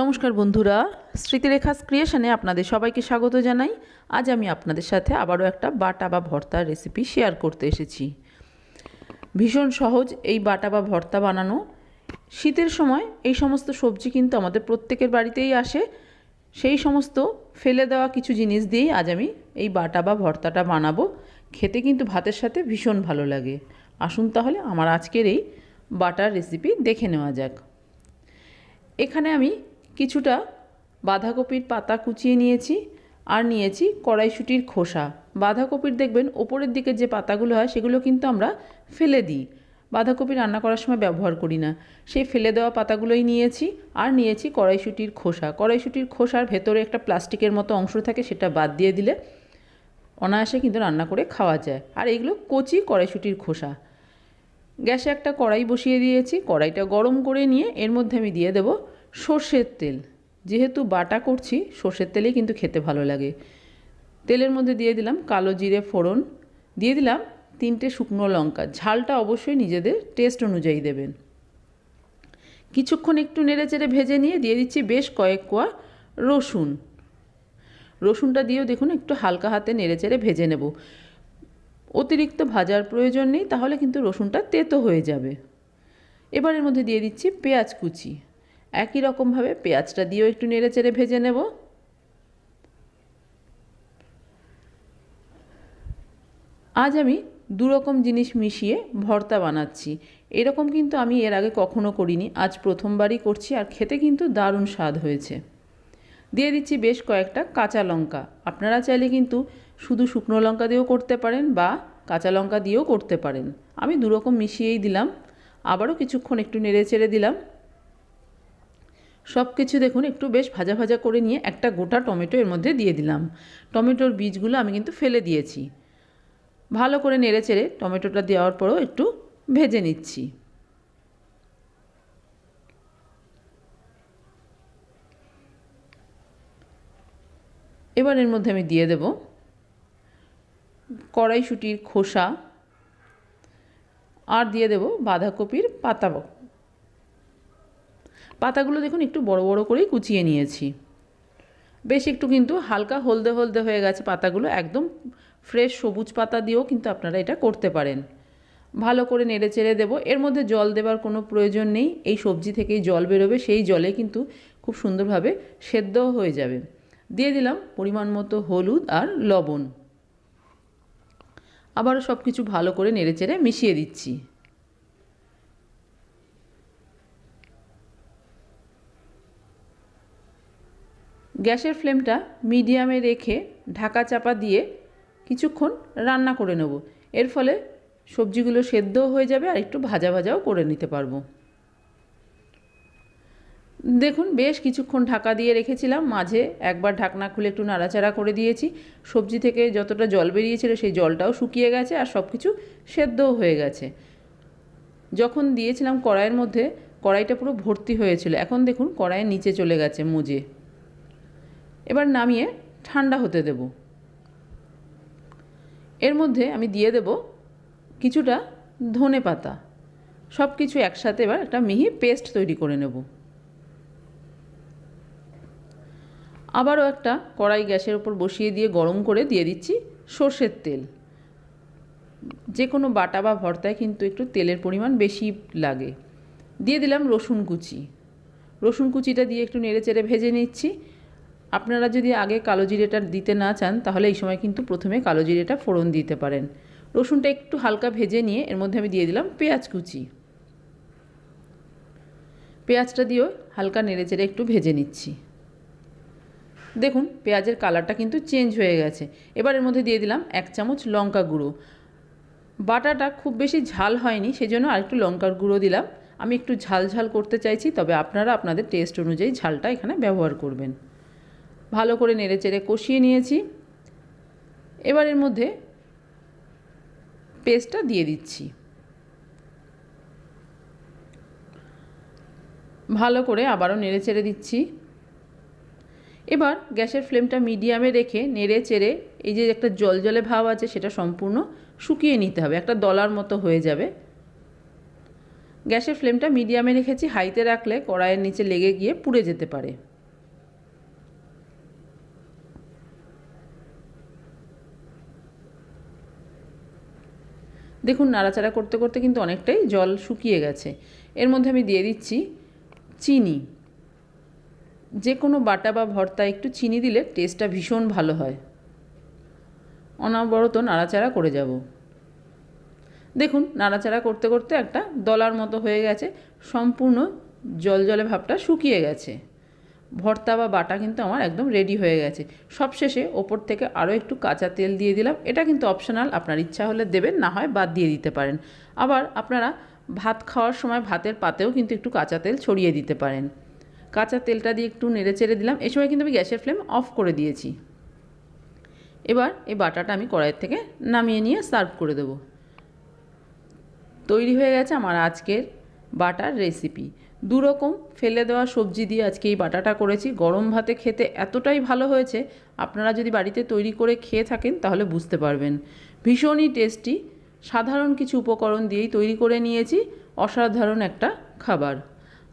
নমস্কার বন্ধুরা স্মৃতিরেখা ক্রিয়েশনে আপনাদের সবাইকে স্বাগত জানাই। আজ আমি আপনাদের সাথে আবারও একটা বাটা বা ভর্তার রেসিপি শেয়ার করতে এসেছি। ভীষণ সহজ এই বাটা বা ভর্তা বানানো। শীতের সময় এই সমস্ত সবজি কিন্তু আমাদের প্রত্যেকের বাড়িতেই আসে। সেই সমস্ত ফেলে দেওয়া কিছু জিনিস দিয়েই আজ আমি এই বাটা বা ভর্তাটা বানাবো। খেতে কিন্তু ভাতের সাথে ভীষণ ভালো লাগে। আসুন তাহলে আমার আজকের এই বাটার রেসিপি দেখে নেওয়া যাক। এখানে আমি কিছুটা বাঁধাকপির পাতা কুচিয়ে নিয়েছি আর নিয়েছি কড়াইশুটির খোসা। বাঁধাকপির দেখবেন, ওপরের দিকে যে পাতাগুলো হয়, সেগুলো কিন্তু আমরা ফেলে দিই। বাঁধাকপি রান্না করার সময় ব্যবহার করি না। সেই ফেলে দেওয়া পাতাগুলোই নিয়েছি আর নিয়েছি কড়াইশুটির খোসা। কড়াইশুটির খোসার ভেতরে একটা প্লাস্টিকের মতো অংশ থাকে, সেটা বাদ দিয়ে দিলে অনায়াসে কিন্তু রান্না করে খাওয়া যায়। আর এইগুলো কচি কড়াইশুটির খোসা। গ্যাসে একটা কড়াই বসিয়ে দিয়েছি। কড়াইটা গরম করে নিয়ে এর মধ্যে আমি দিয়ে দেবো সর্ষের তেল। যেহেতু বাটা করছি, সর্ষের তেলেই কিন্তু খেতে ভালো লাগে। তেলের মধ্যে দিয়ে দিলাম কালো জিরে ফোড়ন। দিয়ে দিলাম তিনটে শুকনো লঙ্কা। ঝালটা অবশ্যই নিজেদের টেস্ট অনুযায়ী দেবেন। কিছুক্ষণ একটু নেড়ে চেড়ে ভেজে নিয়ে দিয়ে দিচ্ছি বেশ কয়েক কোয়া রসুন। রসুনটা দিয়েও দেখুন একটু হালকা হাতে নেড়ে চেড়ে ভেজে নেব। অতিরিক্ত ভাজার প্রয়োজন নেই, তাহলে কিন্তু রসুনটা তেতো হয়ে যাবে। এবার এর মধ্যে দিয়ে দিচ্ছি পেঁয়াজ কুচি। একই রকমভাবে পেঁয়াজটা দিয়েও একটু নেড়ে চেড়ে ভেজে নেব। আজ আমি দুরকম জিনিস মিশিয়ে ভর্তা বানাচ্ছি। এরকম কিন্তু আমি এর আগে কখনো করিনি। আজ প্রথমবারই করছি আর খেতে কিন্তু দারুণ স্বাদ হয়েছে। দিয়ে দিচ্ছি বেশ কয়েকটা কাঁচা লঙ্কা। আপনারা চাইলে কিন্তু শুধু শুকনো লঙ্কা দিয়েও করতে পারেন বা কাঁচা লঙ্কা দিয়েও করতে পারেন। আমি দুরকম মিশিয়েই দিলাম। আবারও কিছুক্ষণ একটু নেড়ে চেড়ে দিলাম। সব কিছু দেখুন, একটু বেশ ভাজা ভাজা করে নিয়ে একটা গোটা টমেটো এর মধ্যে দিয়ে দিলাম। টমেটোর বীজগুলো আমি কিন্তু ফেলে দিয়েছি। ভালো করে নেড়ে চেড়ে টমেটোটা দেওয়ার পরও একটু ভেজে নিচ্ছি। এবার এর মধ্যে আমি দিয়ে দেব কড়াইশুটির খোসা। আর দিয়ে দেব বাঁধাকপির পাতা পাতাগুলো দেখুন একটু বড় বড় করেই কুচিয়ে নিয়েছি। বেশ একটু কিন্তু হালকা হলদে হলদে হয়ে গেছে পাতাগুলো, একদম ফ্রেশ সবুজ পাতা দিয়েও কিন্তু আপনারা এটা করতে পারেন। ভালো করে নেড়ে চেড়ে দেবো। এর মধ্যে জল দেবার কোনো প্রয়োজন নেই। এই সবজি থেকেই জল বেরোবে, সেই জলে কিন্তু খুব সুন্দরভাবে সেদ্ধও হয়ে যাবে। দিয়ে দিলাম পরিমাণ মতো হলুদ আর লবণ। আবারও সব কিছু ভালো করে নেড়ে চেড়ে মিশিয়ে দিচ্ছি। গ্যাসের ফ্লেমটা মিডিয়ামে রেখে ঢাকা চাপা দিয়ে কিছুক্ষণ রান্না করে নেব। এর ফলে সবজিগুলো সেদ্ধও হয়ে যাবে আর একটু ভাজা ভাজাও করে নিতে পারব। দেখুন, বেশ কিছুক্ষণ ঢাকা দিয়ে রেখেছিলাম। মাঝে একবার ঢাকনা খুলে একটু নাড়াচাড়া করে দিয়েছি। সবজি থেকে যতটা জল বেরিয়েছিল সেই জলটাও শুকিয়ে গেছে আর সব কিছু সেদ্ধও হয়ে গেছে। যখন দিয়েছিলাম কড়াইয়ের মধ্যে, কড়াইটা পুরো ভর্তি হয়েছিল। এখন দেখুন, কড়াইয়ের নিচে চলে গেছে মুজে। এবার নামিয়ে ঠান্ডা হতে দেব। এর মধ্যে আমি দিয়ে দেব কিছুটা ধনে পাতা। সব কিছু একসাথে এবার একটা মিহি পেস্ট তৈরি করে নেব। আবারও একটা কড়াই গ্যাসের ওপর বসিয়ে দিয়ে গরম করে দিয়ে দিচ্ছি সর্ষের তেল। যে কোনো বাটা বা ভর্তায় কিন্তু একটু তেলের পরিমাণ বেশি লাগে। দিয়ে দিলাম রসুন কুচি। রসুন কুচিটা দিয়ে একটু নেড়ে চেড়ে ভেজে নিচ্ছি। আপনারা যদি আগে কালো জিরেটা দিতে না চান, তাহলে এই সময় কিন্তু প্রথমে কালো জিরেটা ফোড়ন দিতে পারেন। রসুনটা একটু হালকা ভেজে নিয়ে এর মধ্যে আমি দিয়ে দিলাম পেঁয়াজ কুচি। পেঁয়াজটা দিয়েও হালকা নেড়ে চেড়ে একটু ভেজে নিচ্ছি। দেখুন, পেঁয়াজের কালারটা কিন্তু চেঞ্জ হয়ে গেছে। এবার এর মধ্যে দিয়ে দিলাম এক চামচ লঙ্কা গুঁড়ো। বাটাটা খুব বেশি ঝাল হয়নি, সেজন্য আরেকটু লঙ্কার গুঁড়ো দিলাম। আমি একটু ঝাল ঝাল করতে চাইছি, তবে আপনারা আপনাদের টেস্ট অনুযায়ী ঝালটা এখানে ব্যবহার করবেন। ভালো করে নেড়ে চেড়ে কষিয়ে নিয়েছি। এবার এর মধ্যে পেস্টটা দিয়ে দিচ্ছি। ভালো করে আবারও নেড়ে চেড়ে দিচ্ছি। এবার গ্যাসের ফ্লেমটা মিডিয়ামে রেখে নেড়ে চেড়ে এই যে একটা জল জলে ভাব আছে সেটা সম্পূর্ণ শুকিয়ে নিতে হবে, একটা দলার মতো হয়ে যাবে। গ্যাসের ফ্লেমটা মিডিয়ামে রেখেছি, হাইতে রাখলে কড়াইয়ের নিচে লেগে গিয়ে পুড়ে যেতে পারে। দেখুন, নাড়াচাড়া করতে করতে কিন্তু অনেকটাই জল শুকিয়ে গেছে। এর মধ্যে আমি দিয়ে দিচ্ছি চিনি। যে কোনো বাটা বা ভর্তা, একটু চিনি দিলে টেস্টটা ভীষণ ভালো হয়। অনবরত নাড়াচাড়া করে যাব। দেখুন, নাড়াচাড়া করতে করতে একটা দলার মতো হয়ে গেছে। সম্পূর্ণ জল জলে ভাবটা শুকিয়ে গেছে। ভর্তা বা বাটা কিন্তু আমার একদম রেডি হয়ে গেছে। সবশেষে ওপর থেকে আরও একটু কাঁচা তেল দিয়ে দিলাম। এটা কিন্তু অপশনাল আপনার ইচ্ছা হলে দেবেন, না হয় বাদ দিয়ে দিতে পারেন। আবার আপনারা ভাত খাওয়ার সময় ভাতের পাতেও কিন্তু একটু কাঁচা তেল ছড়িয়ে দিতে পারেন। কাঁচা তেলটা দিয়ে একটু নেড়ে চেড়ে দিলাম। এই সময় কিন্তু আমি গ্যাসের ফ্লেম অফ করে দিয়েছি। এবার এই বাটাটা আমি কড়াইয়ের থেকে নামিয়ে নিয়ে সার্ভ করে দেবো। তৈরি হয়ে গেছে আমার আজকের বাটার রেসিপি দুরকম ফেলে দেওয়া সবজি দিয়ে আজকে এই বাটাটা করেছি। গরম ভাতে খেতে এতটাই ভালো হয়েছে, আপনারা যদি বাড়িতে তৈরি করে খেয়ে থাকেন তাহলে বুঝতে পারবেন। ভীষণই টেস্টি সাধারণ কিছু উপকরণ দিয়েই তৈরি করে নিয়েছি, অসাধারণ একটা খাবার।